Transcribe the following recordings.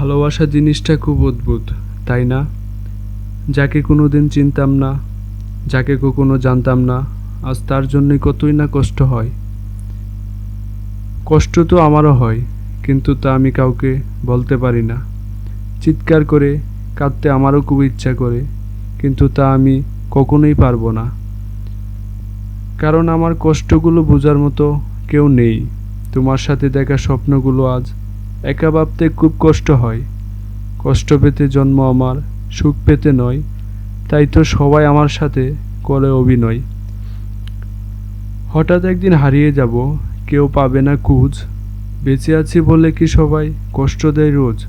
ভালোবাসা জিনিসটা খুব অদ্ভুত, তাই না? যাকে কোনো দিন চিনতাম না, যাকে কখনো জানতাম না, আজ তার জন্যই কতই না কষ্ট হয়। কষ্ট তো আমারও হয়, কিন্তু তা আমি কাউকে বলতে পারি না। চিৎকার করে কাঁদতে আমারও খুব ইচ্ছা করে, কিন্তু তা আমি কখনোই পারব না। কারণ আমার কষ্টগুলো বোঝার মতো কেউ নেই। তোমার সাথে দেখা স্বপ্নগুলো আজ একা ভাবতে খুব কষ্ট হয়। কষ্ট পেতে জন্ম আমার, সুখ পেতে নয়। তাই তো সবাই আমার সাথে করে অভিনয়। হঠাৎ একদিন হারিয়ে যাব, কেউ পাবে না কুজ বেঁচে আছি বলে কি সবাই কষ্ট দেয় রোজ?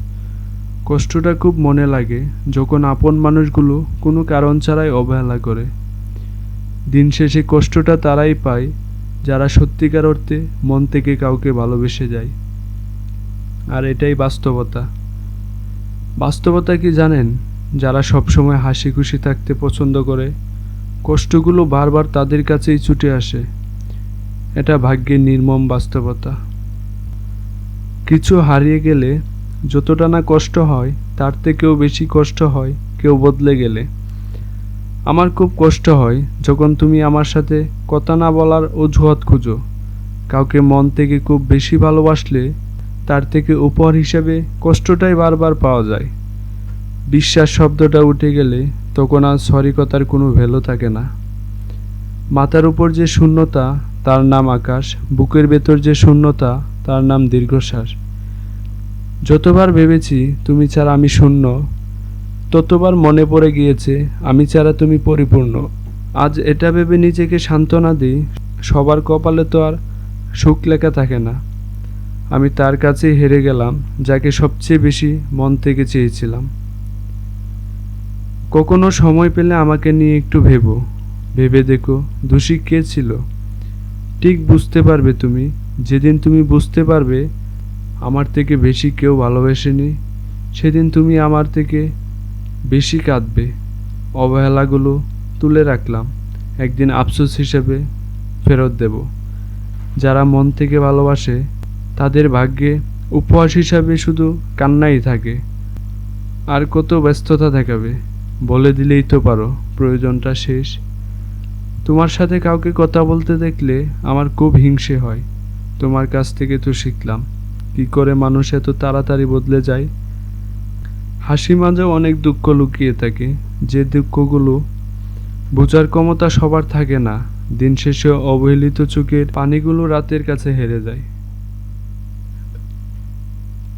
কষ্টটা খুব মনে লাগে, যখন আপন মানুষগুলো কোনো কারণ ছাড়াই অবহেলা করে। দিন শেষে কষ্টটা তারাই পায়, যারা সত্যিকার অর্থে মন থেকে কাউকে ভালোবেসে যায়। আর এটাই বাস্তবতা। বাস্তবতা কি জানেন? যারা সবসময় হাসি খুশি থাকতে পছন্দ করে, কষ্টগুলো বারবার তাদের কাছেই ছুটে আসে। এটা ভাগ্যের নির্মম বাস্তবতা। কিছু হারিয়ে গেলে যতটা না কষ্ট হয়, তার থেকেও বেশি কষ্ট হয় কেউ বদলে গেলে। আমার খুব কষ্ট হয় যখন তুমি আমার সাথে কথা না বলার অজুহাত খুঁজো। কাউকে মন থেকে খুব বেশি ভালোবাসলে তার থেকে উপহার হিসেবে কষ্টটাই বারবার পাওয়া যায়। বিশ্বাস শব্দটা উঠে গেলে তখন আর সরি কথার কোনো ভ্যালু থাকে না। মাথার উপর যে শূন্যতা, তার নাম আকাশ। বুকের ভেতর যে শূন্যতা, তার নাম দীর্ঘশ্বাস। যতবার ভেবেছি তুমি ছাড়া আমি শূন্য, ততবার মনে পড়ে গিয়েছে, আমি ছাড়া তুমি পরিপূর্ণ। আজ এটা ভেবে নিজেকে সান্ত্বনা দিই, সবার কপালে তো আর সুখ লেখা থাকে না। আমি তার কাছেই হেরে গেলাম, যাকে সবচেয়ে বেশি মন থেকে চেয়েছিলাম। কখনো সময় পেলে আমাকে নিয়ে একটু ভেবো। ভেবে দেখো, দোষী কে ছিল? ঠিক বুঝতে পারবে তুমি। যেদিন তুমি বুঝতে পারবে, আমার থেকে বেশি কেউ ভালোবাসেনি, সেদিন তুমি আমার থেকে বেশি কাঁদবে। অবহেলাগুলো তুলে রাখলাম। একদিন আফসোস হিসেবে ফেরত দেব। যারা মন থেকে ভালোবাসে তাদের ভাগ্যে উপহাস হিসাবে শুধু কান্নাই থাকে। আর কত ব্যস্ততা দেখাবে। বলে দিলেই তো পারো, প্রয়োজনটা শেষ। তোমার সাথে কাউকে কথা বলতে দেখলে আমার খুব হিংসে হয়। তোমার কাছ থেকে তো শিখলাম। কি করে মানুষ এত তাড়াতাড়ি বদলে যায়? হাসি মাঝেও অনেক দুঃখ লুকিয়ে থাকে। যে দুঃখগুলো বোঝার ক্ষমতা সবার থাকে না। দিন শেষে অবহেলিত চোখের পানিগুলো রাতের কাছে হেরে যায়।